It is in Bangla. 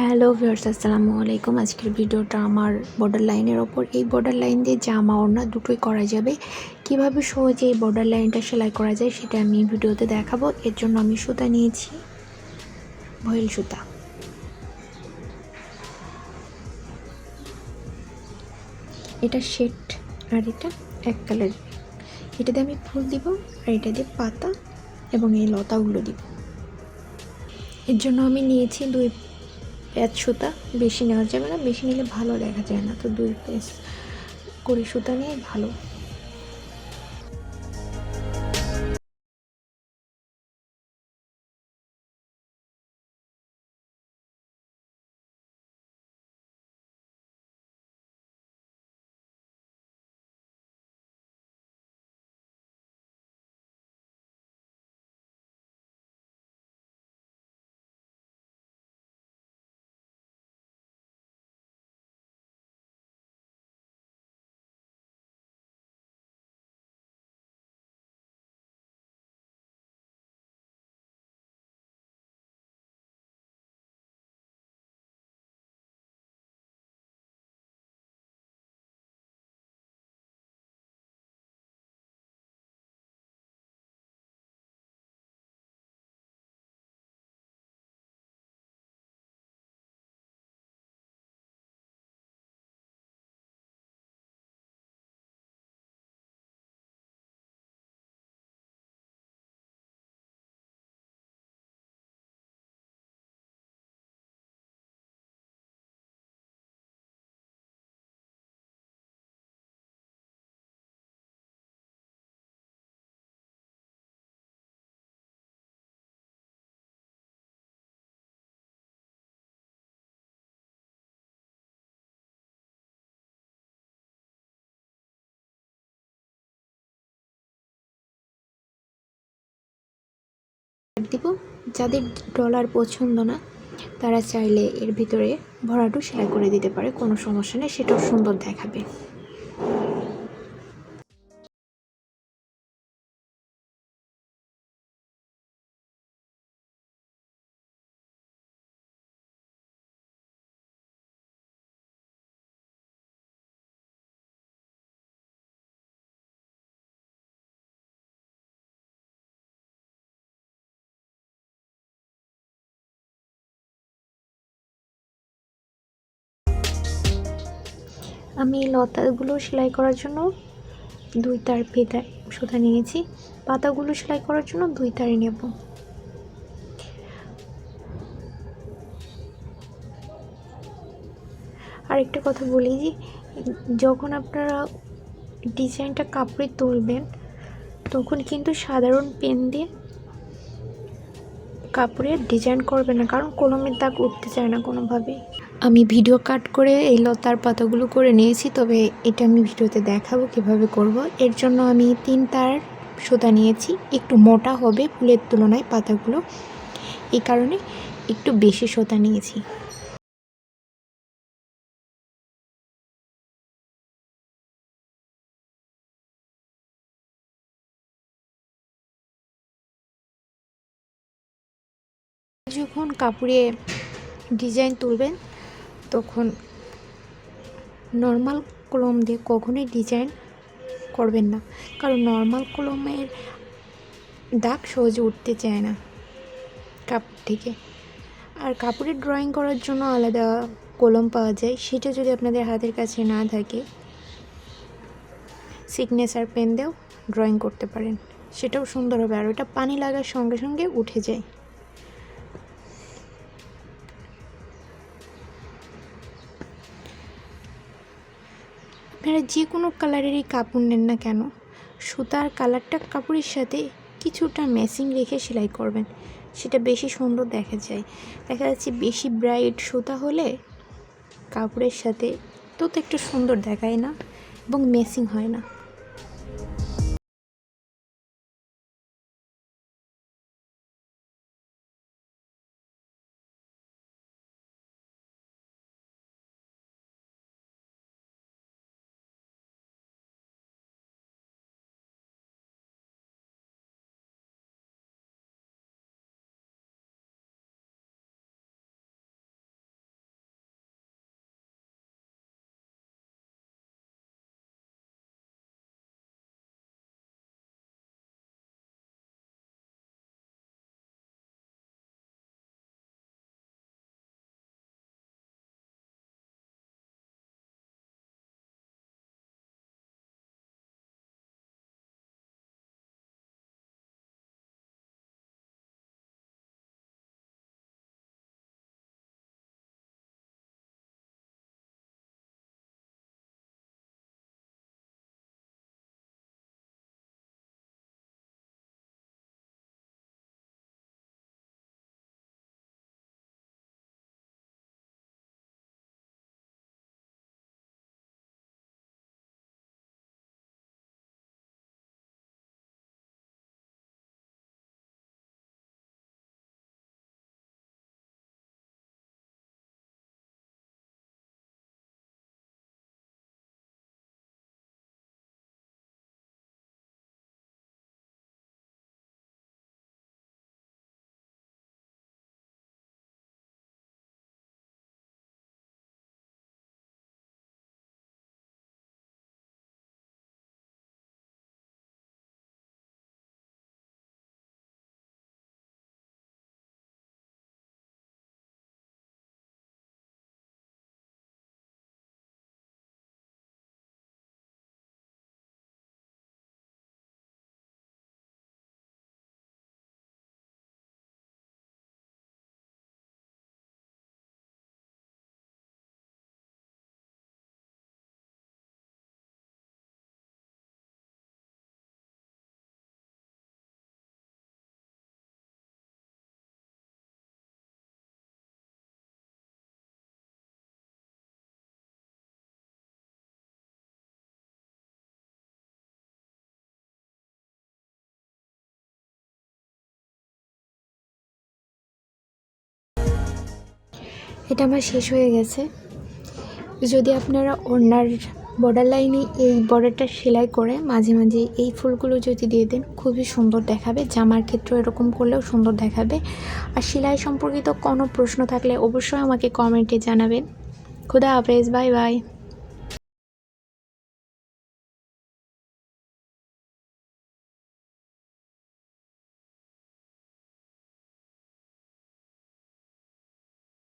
হ্যালো ভিউয়ার্স, আসসালামু আলাইকুম। আজকের ভিডিওটা আমার বর্ডার লাইনের ওপর। এই বর্ডার লাইন দিয়ে জামা ওড়না দুটোই করা যাবে। কীভাবে সহজে এই বর্ডার লাইনটা সেলাই করা যায় সেটা আমি ভিডিওতে দেখাবো। এর জন্য আমি সুতা নিয়েছি, ভয়েল সুতা। এটা শেড আর এটা এক কালার এটা দিয়ে আমি ফুল দিব আর এটা দিয়ে পাতা এবং এই লতাগুলো দিব। এর জন্য আমি নিয়েছি দুই প্যাচ সুতা বেশি নেওয়া যাবে না, বেশি নিলে ভালো দেখা যায় না। তো দুই প্যাচ করে সুতা নিয়ে ভালো। দিব। যাদের ডলার পছন্দ না, তারা চাইলে এর ভিতরে ভরাটু সেলাই করে দিতে পারে, কোনো সমস্যা নেই, সেটাও সুন্দর দেখাবে। আমি লতাগুলো সেলাই করার জন্য দুই তার ফিতা সুতা নিয়েছি। পাতাগুলো সেলাই করার জন্য দুই তারে নেব। আরেকটা কথা বলি যে, যখন আপনারা ডিজাইনটা কাপড়ে তুলবেন, তখন কিন্তু সাধারণ পেন দিয়ে কাপড়ে ডিজাইন করবে না, কারণ কলমের দাগ উঠতে চায় না কোনোভাবেই আমি ভিডিও কাট করে এই লতার পাতাগুলো করে নিয়েছি, তবে এটা আমি ভিডিওতে দেখাবো কীভাবে করব। এর জন্য আমি তিন তার সুতা নিয়েছি। একটু মোটা হবে ফুলের তুলনায় পাতাগুলো। এই কারণে একটু বেশি সুতা নিয়েছি। যখন কাপড়ে ডিজাইন তুলবেন তখন নর্মাল কলম দিয়ে কখনোই ডিজাইন করবেন না। কারণ নর্মাল কলমের দাগ সহজে উঠতে চায় না কাপড় থেকে। আর কাপড়ের ড্রয়িং করার জন্য আলাদা কলম পাওয়া যায়, সেটা যদি আপনাদের হাতের কাছে না থাকে সিগনেচার পেন দিয়েও ড্রয়িং করতে পারেন। সেটাও সুন্দর হবে। আর ওটা পানি লাগার সঙ্গে সঙ্গে উঠে যায়। আপনারা যে কোনো কালারেরই কাপড় নেন না কেন, সুতার কালারটা কাপড়ের সাথে কিছুটা ম্যাচিং রেখে সেলাই করবেন। সেটা বেশি সুন্দর দেখা যায়। দেখা যাচ্ছে বেশি ব্রাইট সুতা হলে কাপড়ের সাথে তো তো একটু সুন্দর দেখায় না এবং ম্যাচিং হয় না। এটা আমার শেষ হয়ে গেছে। যদি আপনারা ওনার বর্ডার লাইনে এই বর্ডারটা সেলাই করে মাঝে মাঝে এই ফুলগুলো যদি দিয়ে দেন, খুবই সুন্দর দেখাবে। জামার ক্ষেত্রে এরকম করলেও সুন্দর দেখাবে। আর সেলাই সম্পর্কিত কোনো প্রশ্ন থাকলে অবশ্যই আমাকে কমেন্টে জানাবেন। খুদা হাফেজ বাই বাই